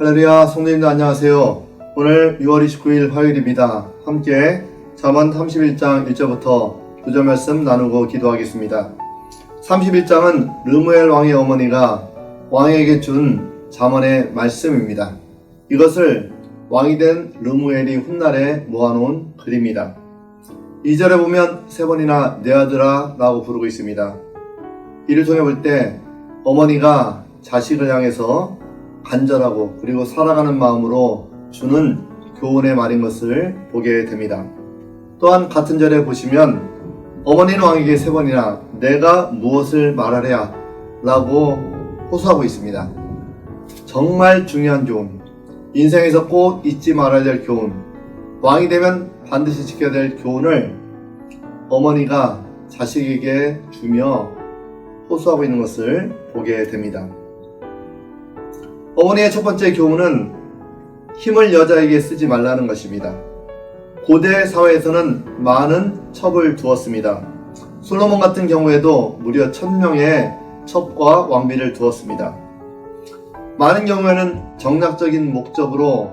할렐루야 성도님들 안녕하세요. 오늘 6월 29일 화요일입니다. 함께 잠언 31장 1절부터 9절 말씀 나누고 기도하겠습니다. 31장은 르무엘 왕의 어머니가 왕에게 준 잠언의 말씀입니다. 이것을 왕이 된 르무엘이 훗날에 모아놓은 글입니다. 2절에 보면 세 번이나 내 아들아 라고 부르고 있습니다. 이를 통해 볼 때 어머니가 자식을 향해서 간절하고 그리고 살아가는 마음으로 주는 교훈의 말인 것을 보게 됩니다. 또한 같은 절에 보시면 어머니는 왕에게 세 번이나 내가 무엇을 말하랴 라고 호소하고 있습니다. 정말 중요한 교훈, 인생에서 꼭 잊지 말아야 될 교훈, 왕이 되면 반드시 지켜야 될 교훈을 어머니가 자식에게 주며 호소하고 있는 것을 보게 됩니다. 어머니의 첫 번째 교훈은 힘을 여자에게 쓰지 말라는 것입니다. 고대 사회에서는 많은 첩을 두었습니다. 솔로몬 같은 경우에도 무려 천명의 첩과 왕비를 두었습니다. 많은 경우에는 정략적인 목적으로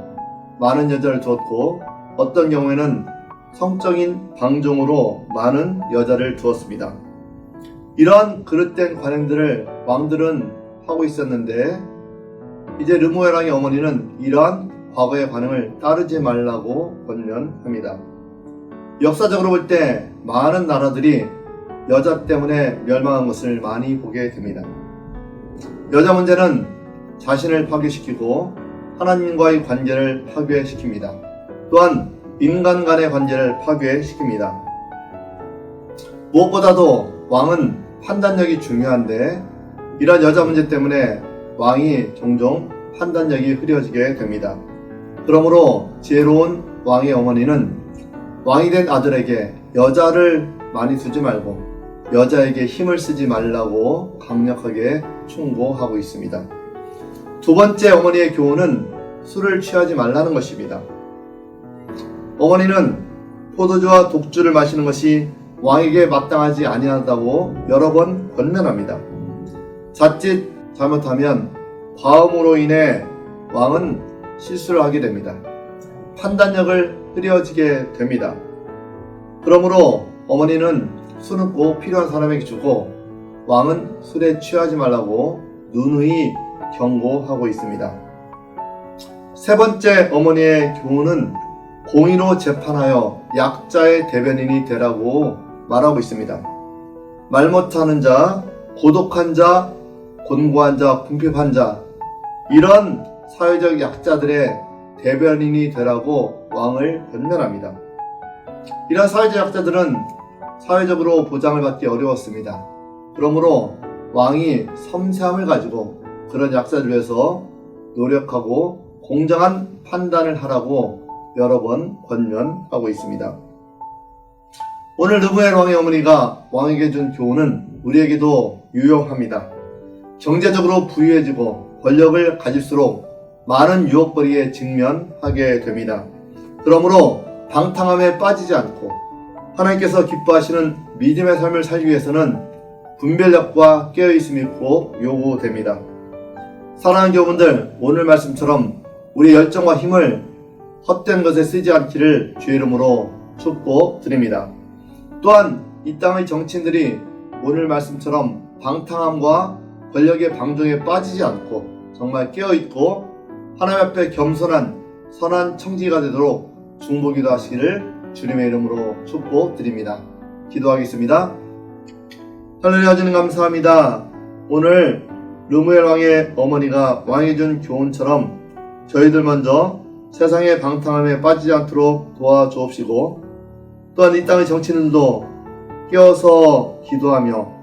많은 여자를 두었고 어떤 경우에는 성적인 방종으로 많은 여자를 두었습니다. 이러한 그릇된 관행들을 왕들은 하고 있었는데 이제 왕의 어머니는 이러한 과거의 관행을 따르지 말라고 권면합니다. 역사적으로 볼 때 많은 나라들이 여자 때문에 멸망한 것을 많이 보게 됩니다. 여자 문제는 자신을 파괴시키고 하나님과의 관계를 파괴시킵니다. 또한 인간 간의 관계를 파괴시킵니다. 무엇보다도 왕은 판단력이 중요한데 이런 여자 문제 때문에 왕이 종종 판단력이 흐려지게 됩니다. 그러므로 지혜로운 왕의 어머니는 왕이 된 아들에게 여자를 많이 두지 말고 여자에게 힘을 쓰지 말라고 강력하게 충고하고 있습니다. 두 번째 어머니의 교훈은 술을 취하지 말라는 것입니다. 어머니는 포도주와 독주를 마시는 것이 왕에게 마땅하지 아니하다고 여러 번 권면합니다. 자칫 잘못하면 과음으로 인해 왕은 실수를 하게 됩니다. 판단력을 흐려지게 됩니다. 그러므로 어머니는 술은 꼭 필요한 사람에게 주고 왕은 술에 취하지 말라고 누누이 경고하고 있습니다. 세 번째 어머니의 교훈은 공의로 재판하여 약자의 대변인이 되라고 말하고 있습니다. 말 못하는 자, 고독한 자, 곤고한 자, 궁핍한 자, 이런 사회적 약자들의 대변인이 되라고 왕을 권면합니다. 이런 사회적 약자들은 사회적으로 보장을 받기 어려웠습니다. 그러므로 왕이 섬세함을 가지고 그런 약자를 위해서 노력하고 공정한 판단을 하라고 여러 번 권면하고 있습니다. 오늘 르브엘 왕의 어머니가 왕에게 준 교훈은 우리에게도 유용합니다. 경제적으로 부유해지고 권력을 가질수록 많은 유혹거리에 직면하게 됩니다. 그러므로 방탕함에 빠지지 않고 하나님께서 기뻐하시는 믿음의 삶을 살기 위해서는 분별력과 깨어있음이 꼭 요구됩니다. 사랑하는 교우분들, 오늘 말씀처럼 우리 열정과 힘을 헛된 것에 쓰지 않기를 주의 이름으로 축복드립니다. 또한 이 땅의 정치인들이 오늘 말씀처럼 방탕함과 권력의 방종에 빠지지 않고 정말 깨어있고 하나님 앞에 겸손한 선한 청지가 되도록 중보기도 하시기를 주님의 이름으로 축복드립니다. 기도하겠습니다. 할렐루야 주님 감사합니다. 오늘 르무엘 왕의 어머니가 왕이 준 교훈처럼 저희들 먼저 세상의 방탕함에 빠지지 않도록 도와주옵시고 또한 이 땅의 정치인들도 깨어서 기도하며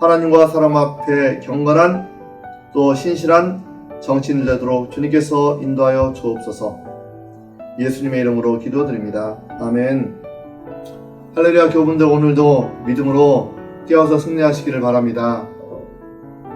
하나님과 사람 앞에 경건한 또 신실한 정치인들 되도록 주님께서 인도하여 주옵소서 예수님의 이름으로 기도드립니다. 아멘 할렐루야 교분들 오늘도 믿음으로 깨어서 승리하시기를 바랍니다.